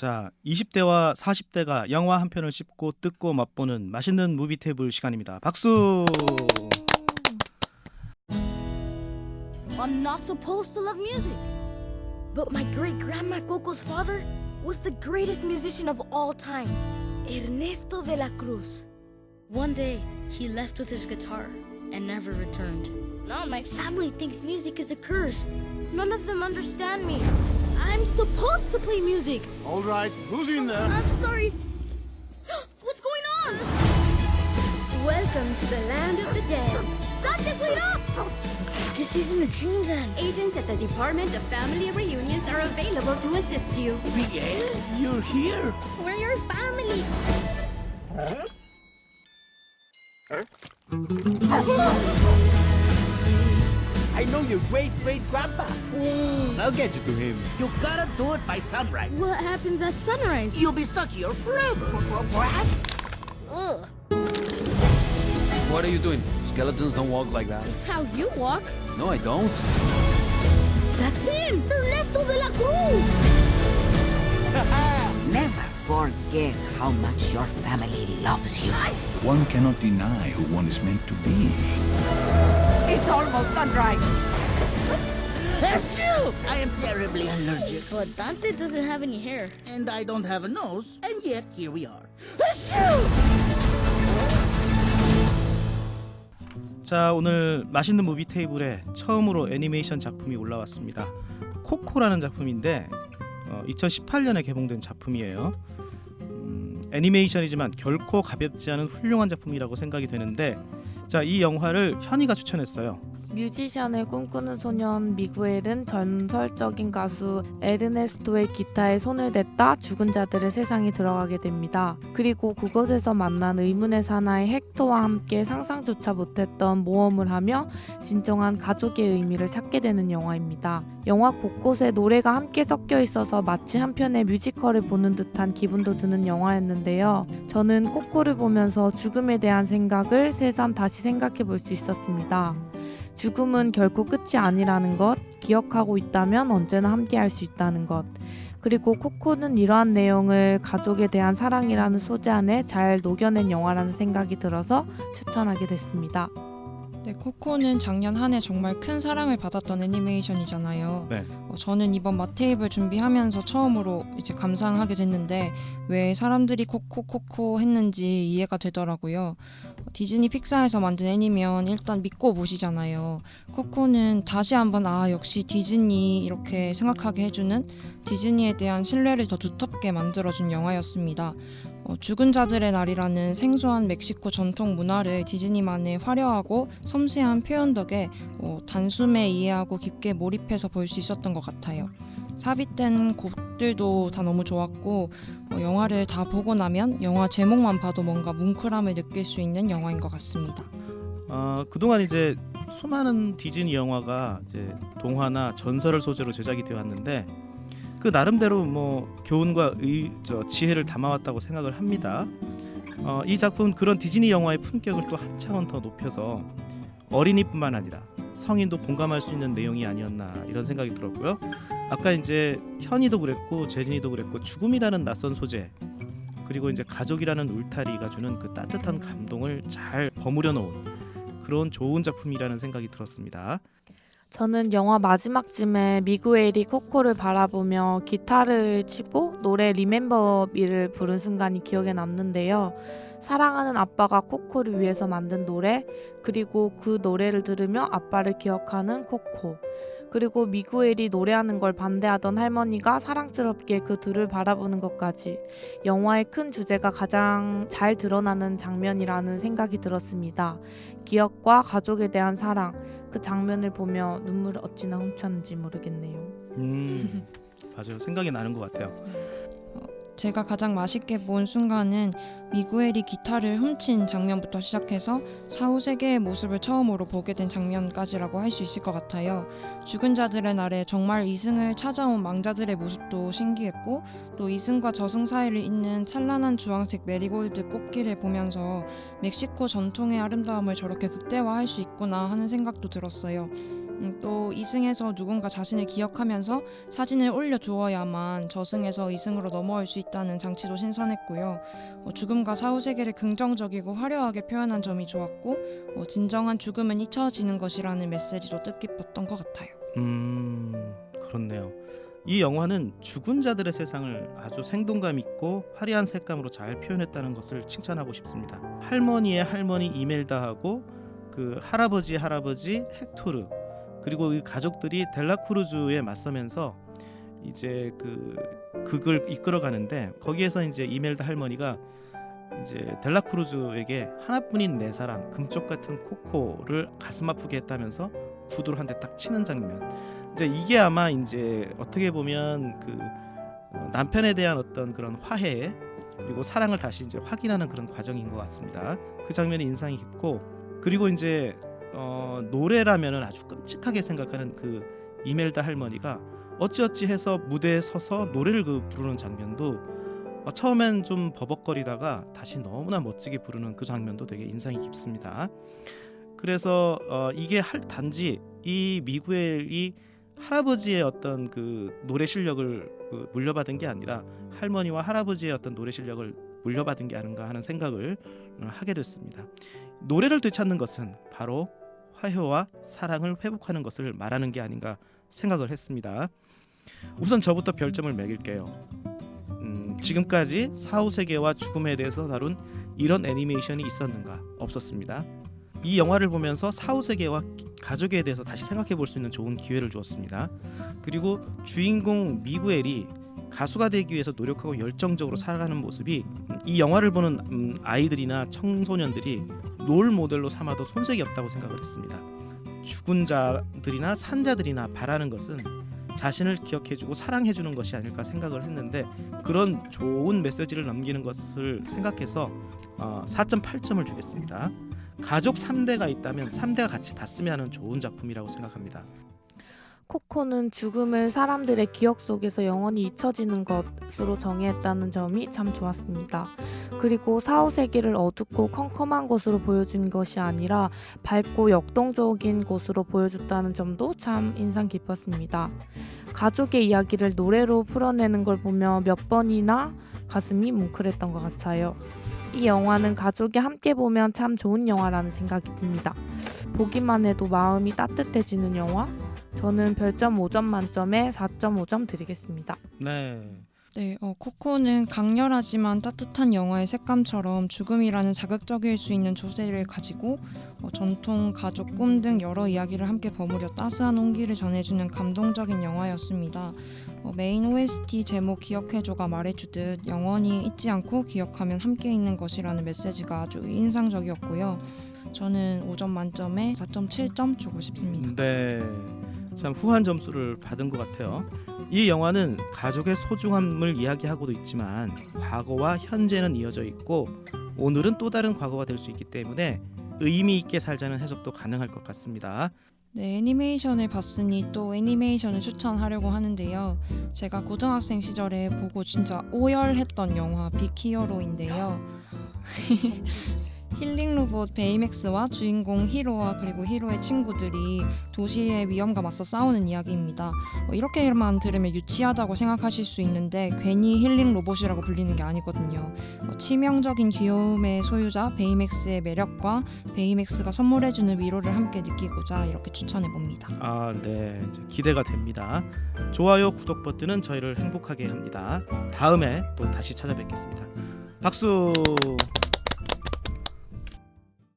자, 20대와 40대가 영화 한 편을 씹고 뜯고 맛보는 맛있는 무비 테이블 시간입니다. 박수. I'm not supposed to love music. But my great grandma Coco's father was the greatest musician of all time, Ernesto de la Cruz. One day, he left with his guitar and never returned. Now my family thinks music is a curse. None of them understand me. I'm supposed to play music. All right, who's in there? I'm sorry. What's going on? Welcome to the land of the dead. Dante, wait up! This isn't a dream then. Agents at the Department of Family Reunions are available to assist you. Miguel, you're here. We're your family. I know your great great grandpa. I'll get you to him. You gotta do it by sunrise. What happens at sunrise? You'll be stuck here forever. Ugh, What are you doing? Skeletons don't walk like that. it's how you walk. No, I don't. That's him! Ernesto de la Cruz! Never forget how much your family loves you. One cannot deny who one is meant to be. Almost sunrise. Achoo! I am terribly allergic, But Dante doesn't have any hair. and I don't have a nose, and yet here we are. 자, 오늘 맛있는 무비 테이블에 처음으로 애니메이션 작품이 올라왔습니다. 코코라는 작품인데 어, 2018년에 개봉된 작품이에요. 음, 애니메이션이지만 결코 가볍지 않은 훌륭한 작품이라고 생각이 되는데 자, 이 영화를 현이가 추천했어요. 뮤지션을 꿈꾸는 소년 미구엘은 전설적인 가수 에르네스토의 기타에 손을 댔다 죽은 자들의 세상에 들어가게 됩니다. 그리고 그곳에서 만난 의문의 사나이 헥토와 함께 상상조차 못했던 모험을 하며 진정한 가족의 의미를 찾게 되는 영화입니다. 영화 곳곳에 노래가 함께 섞여 있어서 마치 한 편의 뮤지컬을 보는 듯한 기분도 드는 영화였는데요. 저는 코코를 보면서 죽음에 대한 생각을 새삼 다시 생각해 볼 수 있었습니다. 죽음은 결코 끝이 아니라는 것, 기억하고 있다면 언제나 함께 할 수 있다는 것. 그리고 코코는 이러한 내용을 가족에 대한 사랑이라는 소재 안에 잘 녹여낸 영화라는 생각이 들어서 추천하게 됐습니다. 네, 코코는 작년 한 해 정말 큰 사랑을 받았던 애니메이션이잖아요. 네. 어, 저는 이번 마테이블 준비하면서 처음으로 이제 감상하게 됐는데 왜 사람들이 코코 코코 했는지 이해가 되더라고요. 어, 디즈니 픽사에서 만든 애니면 일단 믿고 보시잖아요. 코코는 다시 한번 아 역시 디즈니 이렇게 생각하게 해주는 디즈니에 대한 신뢰를 더 두텁게 만들어준 영화였습니다. 어, 죽은 자들의 날이라는 생소한 멕시코 전통 문화를 디즈니만의 화려하고 섬세한 표현 덕에 어, 단숨에 이해하고 깊게 몰입해서 볼 수 있었던 것 같아요. 삽입된 곡들도 다 너무 좋았고 어, 영화를 다 보고 나면 영화 제목만 봐도 뭔가 뭉클함을 느낄 수 있는 영화인 것 같습니다. 어, 그동안 이제 수많은 디즈니 영화가 이제 동화나 전설을 소재로 제작이 되어 왔는데 그 나름대로 뭐 교훈과 의, 저 지혜를 담아왔다고 생각을 합니다. 어, 이 작품은 그런 디즈니 영화의 품격을 또 한 차원 더 높여서 어린이뿐만 아니라 성인도 공감할 수 있는 내용이 아니었나 이런 생각이 들었고요. 아까 이제 현이도 그랬고 재진이도 그랬고 죽음이라는 낯선 소재 그리고 이제 가족이라는 울타리가 주는 그 따뜻한 감동을 잘 버무려 놓은 그런 좋은 작품이라는 생각이 들었습니다. 저는 영화 마지막쯤에 미구엘이 코코를 바라보며 기타를 치고 노래 리멤버 미를 부른 순간이 기억에 남는데요. 사랑하는 아빠가 코코를 위해서 만든 노래, 그리고 그 노래를 들으며 아빠를 기억하는 코코. 그리고 미구엘이 노래하는 걸 반대하던 할머니가 사랑스럽게 그 둘을 바라보는 것까지 영화의 큰 주제가 가장 잘 드러나는 장면이라는 생각이 들었습니다. 기억과 가족에 대한 사랑, 그 장면을 보며 눈물을 어찌나 훔쳤는지 모르겠네요. 음 맞아요 생각이 나는 것 같아요. 제가 가장 맛있게 본 순간은 미구엘이 기타를 훔친 장면부터 시작해서 사후 세계의 모습을 처음으로 보게 된 장면까지라고 할 수 있을 것 같아요. 죽은 자들의 날에 정말 이승을 찾아온 망자들의 모습도 신기했고 또 이승과 저승 사이를 잇는 찬란한 주황색 메리골드 꽃길을 보면서 멕시코 전통의 아름다움을 저렇게 극대화할 수 있구나 하는 생각도 들었어요. 음, 또 2승에서 누군가 자신을 기억하면서 사진을 올려주어야만 저승에서 2승으로 넘어올 수 있다는 장치도 신선했고요. 어, 죽음과 사후 세계를 긍정적이고 화려하게 표현한 점이 좋았고 어, 진정한 죽음은 잊혀지는 것이라는 메시지도 뜻깊었던 것 같아요. 음 그렇네요. 이 영화는 죽은 자들의 세상을 아주 생동감 있고 화려한 색감으로 잘 표현했다는 것을 칭찬하고 싶습니다. 할머니의 할머니 이멜다하고 그 할아버지 할아버지 헥토르 그리고 이 가족들이 델라크루즈에 맞서면서 이제 그 극을 이끌어가는데 거기에서 이제 이멜다 할머니가 이제 델라크루즈에게 하나뿐인 내 사랑 금쪽 같은 코코를 가슴 아프게 했다면서 구두로 한 대 딱 치는 장면. 이제 이게 아마 이제 어떻게 보면 그 어, 남편에 대한 어떤 그런 화해 그리고 사랑을 다시 이제 확인하는 그런 과정인 것 같습니다. 그 장면이 인상이 깊고 그리고 이제 어, 노래라면은 아주 끔찍하게 생각하는 그 이멜다 할머니가 어찌어찌 해서 무대에 서서 노래를 그 부르는 장면도 어, 처음엔 좀 버벅거리다가 다시 너무나 멋지게 부르는 그 장면도 되게 인상이 깊습니다. 그래서 어, 이게 할 단지 이 미구엘이 할아버지의 어떤 그 노래 실력을 그 물려받은 게 아니라 할머니와 할아버지의 어떤 노래 실력을 물려받은 게 아닌가 하는 생각을 어, 하게 됐습니다. 노래를 되찾는 것은 바로 화해와 사랑을 회복하는 것을 말하는 게 아닌가 생각을 했습니다. 우선 저부터 별점을 매길게요. 음, 지금까지 사후 세계와 죽음에 대해서 다룬 이런 애니메이션이 있었는가? 없었습니다. 이 영화를 보면서 사후 세계와 가족에 대해서 다시 생각해 볼 수 있는 좋은 기회를 주었습니다. 그리고 주인공 미구엘이 가수가 되기 위해서 노력하고 열정적으로 살아가는 모습이 음, 이 영화를 보는 음, 아이들이나 청소년들이 롤 모델로 삼아도 손색이 없다고 생각을 했습니다. 죽은 자들이나 산자들이나 바라는 것은 자신을 기억해주고 사랑해주는 것이 아닐까 생각을 했는데 그런 좋은 메시지를 남기는 것을 생각해서 어, 4.8점을 주겠습니다. 가족 3대가 있다면 3대가 같이 봤으면 하는 좋은 작품이라고 생각합니다. 코코는 죽음을 사람들의 기억 속에서 영원히 잊혀지는 것으로 정의했다는 점이 참 좋았습니다. 그리고 사후 세계를 어둡고 컴컴한 곳으로 보여준 것이 아니라 밝고 역동적인 곳으로 보여줬다는 점도 참 인상 깊었습니다. 가족의 이야기를 노래로 풀어내는 걸 보며 몇 번이나 가슴이 뭉클했던 것 같아요. 이 영화는 가족이 함께 보면 참 좋은 영화라는 생각이 듭니다. 보기만 해도 마음이 따뜻해지는 영화? 저는 별점 5점 만점에 4.5점 드리겠습니다. 네. 네, 어, 코코는 강렬하지만 따뜻한 영화의 색감처럼 죽음이라는 자극적일 수 있는 조세를 가지고 어, 전통, 가족, 꿈 등 여러 이야기를 함께 버무려 따스한 온기를 전해주는 감동적인 영화였습니다. 어, 메인 OST 제목 기억해줘가 말해주듯 영원히 잊지 않고 기억하면 함께 있는 것이라는 메시지가 아주 인상적이었고요. 저는 5점 만점에 4.7점 주고 싶습니다. 네. 참 후한 점수를 받은 것 같아요. 이 영화는 가족의 소중함을 이야기하고도 있지만 과거와 현재는 이어져 있고 오늘은 또 다른 과거가 될 수 있기 때문에 의미 있게 살자는 해석도 가능할 것 같습니다. 네, 애니메이션을 봤으니 또 애니메이션을 추천하려고 하는데요. 제가 고등학생 시절에 보고 진짜 오열했던 영화 빅히어로인데요. 힐링 로봇 베이맥스와 주인공 히로와 그리고 히로의 친구들이 도시의 위험과 맞서 싸우는 이야기입니다. 어, 이렇게만 들으면 유치하다고 생각하실 수 있는데 괜히 힐링 로봇이라고 불리는 게 아니거든요. 어, 치명적인 귀여움의 소유자 베이맥스의 매력과 베이맥스가 선물해주는 위로를 함께 느끼고자 이렇게 추천해 봅니다. 아, 네. 기대가 됩니다. 좋아요, 구독 버튼은 저희를 행복하게 합니다. 다음에 또 다시 찾아뵙겠습니다. 박수.